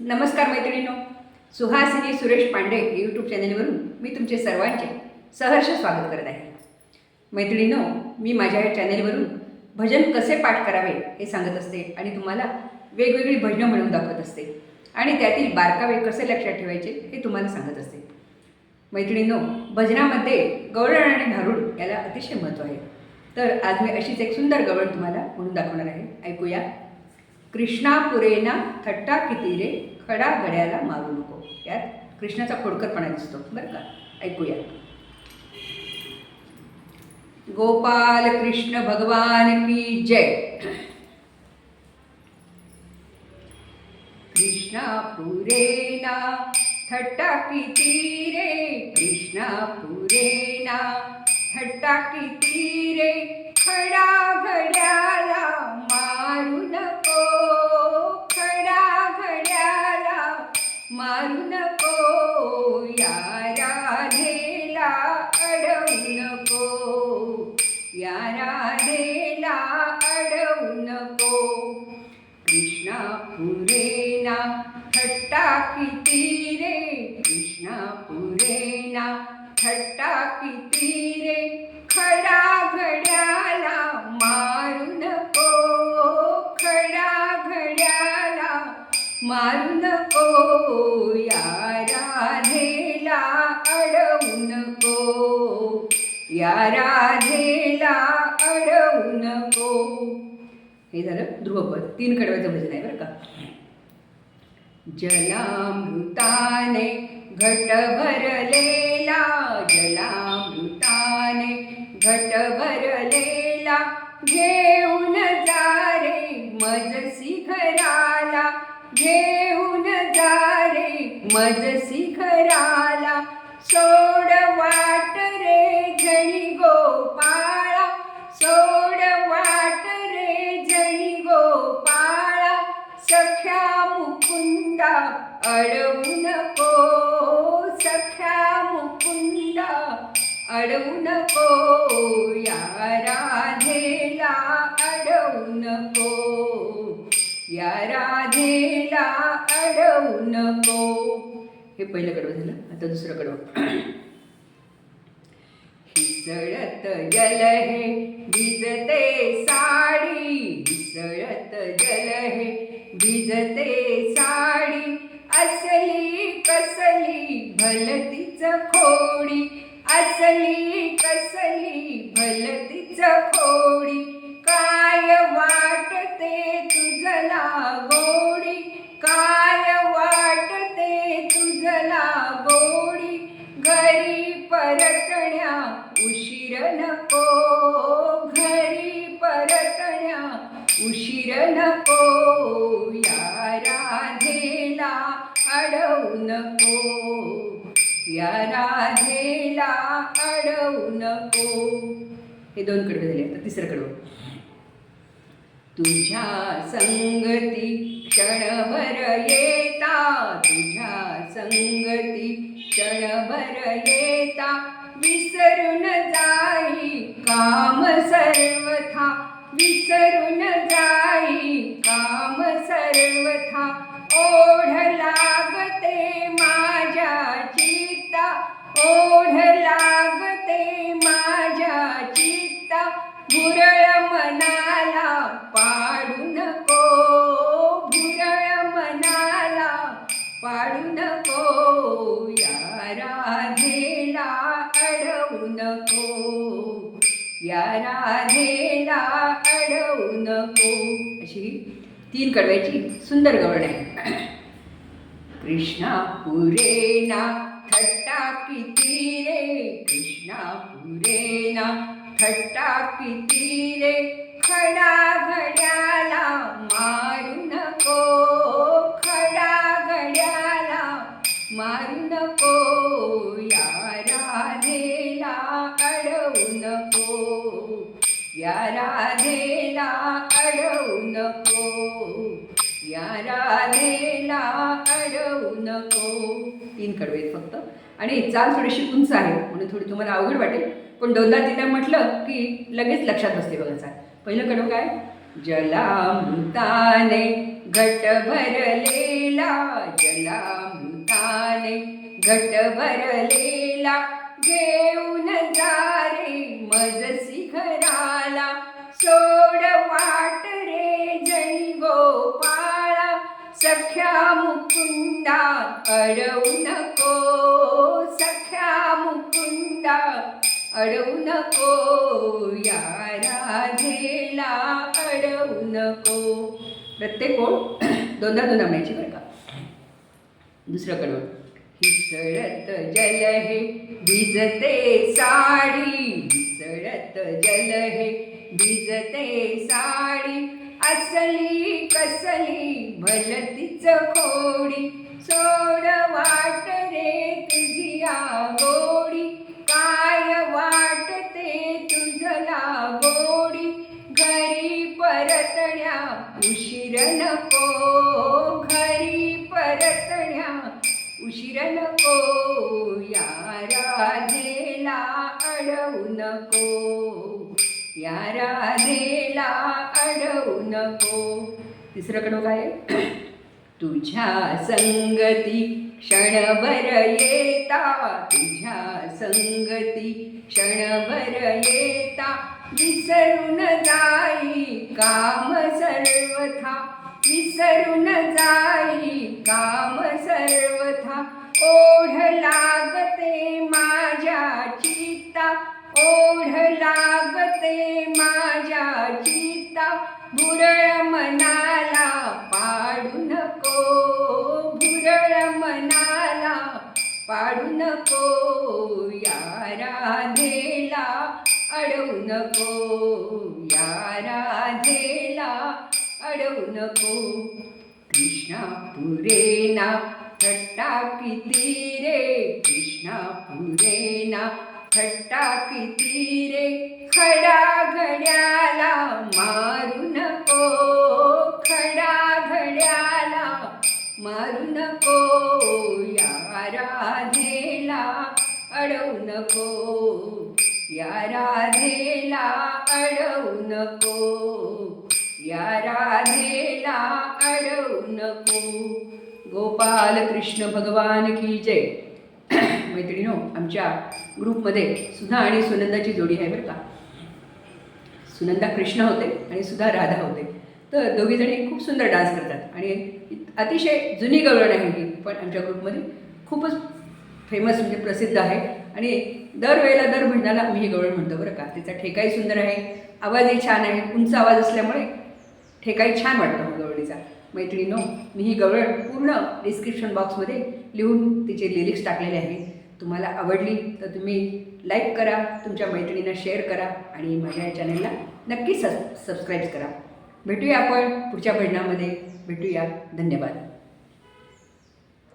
नमस्कार मैत्रिणींनो. सुहासिनी सुरेश पांडे यूट्यूब चॅनेलवरून मी तुमचे सर्वांचे सहर्ष स्वागत करत आहे. मैत्रिणींनो मी माझ्या या चॅनेलवरून भजन कसे पाठ करावे हे सांगत असते आणि तुम्हाला वेगवेगळी भजनं म्हणून दाखवत असते आणि त्यातील बारकावे कसे लक्षात ठेवायचे हे तुम्हाला सांगत असते. मैत्रिणींनो भजनामध्ये गवळण आणि भारूड याला अतिशय महत्त्व आहे. तर आज मी अशीच एक सुंदर गवळ तुम्हाला म्हणून दाखवणार आहे. ऐकूया. कृष्णापुरेना थट्टा किती रे खडा गड्याला मारू नको. यात कृष्णाचा खोडकरपणा दिसतो. बरं का? ऐकूया. गोपाल कृष्ण भगवान की जय. कृष्णा पुरेना थट्टा किती रे कृष्णा पुरेना थट्टा किती रे खडा घड्याला मारू नको. मारू नको या राधेला अडवू नको. या राधेला अडवू नको. कृष्णा पुरेना थट्टा किती रे? कृष्णा पुरेना थट्टा किती रे? खडा घड्याला मारू नको. खडा घड्याला मारू राधेला अडवू नको. हे झालं ध्रुवपद. तीन कडव्याचं म्हणजे भजन आहे बरं का? जलामृताने घट भरलेला जलामृताने घट भरलेला घेऊन जा रे मज शिखराला घेऊन जा रे मज शिखराला सोड वाट रे झणी गोपाळा सोड वाट रे झणी गोपाळा सख्या मुकुंदा अडवू नको सख्या मुकुंदा अडवू नको या राधेला अडवू नको या राधेला अडवू नको हे पहिलं कडवं झालं. आता दुसरं हिसळत जल हे भिजते साडी. हिसळत जल हे भिजते साडी. असली कसली भलतीच खोडी. असली कसली भलतीच खोडी. काय वाटते तुझला गोडी? काय वाटते तुझला गोडी घरी परतण्या उशीर नको. घरी परतण्या उशीर नको. या राधेला अडवू नको. या राधेला अडवू नको. हे दोन कडवे झाले आता तिसरं कडवं. तुझ्या संगती क्षणभर येता तुझ्या संगती क्षणभर येता विसरून जाई काम सर्वथा विसरून जाई काम सर्वथा. ओढ लागते माझ्या चिता ओढ लागते या राधेला अडवू नको. अशी तीन कडव्याची सुंदर गवड आहे. कृष्णा पुरेना थट्टा किती रे? कृष्णा पुरेना थट्टा किती रे? खडा घड्याला मारू नको. नको. या राधेला अडवू नको. या राधेला अडवू नको. तीन कडवे फक्त. आणि चाल थोडीशी उंच आहे. म्हणून थोडी तुम्हाला अवघड वाटेल. पण दोनदा तिला म्हटलं की लगेच लक्षात बसते बघा चाल. पहिलं कडव काय? जलामृताने घट भरलेला जलामृताने घट भरलेला. घेऊन जा रे मज शिखराला. सोड वाट रे जळी गोपाळा सख्या मुकुंदा अडवू नको. सख्या मुकुंदा अडवू नको. या राधेला अडवू नको. प्रत्येक ओळ दोनदा दोन म्हणायची बरं का? दुसरं कडवं. हिसळत जल हे भिजते साडी हिसळत जल हे भिजते साडी. असली कसली भलतीच खोडी सोड वाट रे तुझी गोडी काय वाटते तुझला गोडी घरी परतण्या उशीर नको. घरी परतण्या उशीर नको हो, या राधेला अडवू नको. या राधेला अडवू नको. तिसरं कडव काय तुझ्या संगती क्षणभर येता. तुझ्या संगती क्षणभर येता. विसरून जाई काम सर्वथा. विसरून जाई काम सर्वथा. ओढ लागते माझ्या चित्ता ओढ लागते माझ्या चित्ता भुरळ मनाला पाडू नको भुरळ मनाला पाडू नको. या राधेला अडवू नको या राधेला अडवू नको. कृष्णा पुरेना थट्टा किती रे कृष्णा पुरेना थट्टा किती रे खडा घड्याला मारू नको. खडा घड्याला मारू नको. या राधेला अडवू नको. या राधेला अडवू नको. या राधेला अडवू नको. गोपाल कृष्ण भगवान की जय. मैत्रिणीनो आमच्या ग्रुपमध्ये सुधा आणि सुनंदाची जोडी आहे बरं का. सुनंदा कृष्ण होते आणि सुधा राधा होते. तर दोघीजणी खूप सुंदर डान्स करतात आणि अतिशय जुनी गवळण आहे ही पण आमच्या ग्रुपमध्ये खूपच फेमस म्हणजे प्रसिद्ध आहे. आणि दरवेळेला दर भजनाला आम्ही ही गवळण म्हणतो बरं का. तिचा ठेकाही सुंदर आहे आवाजही छान आहे उंच आवाज असल्यामुळे ठेकाही छान वाटतो गवळणीचा. मैत्रिणीनो मी ही गवळ पूर्ण डिस्क्रिप्शन बॉक्समध्ये लिहून तिचे लिरिक्स टाकलेले आहे. तुम्हाला आवडली तर तुम्ही लाईक करा तुमच्या मैत्रिणींना शेअर करा आणि माझ्या या चॅनलला नक्की सब सबस्क्राईब करा. भेटूया आपण पुढच्या भजनामध्ये भेटूया. धन्यवाद.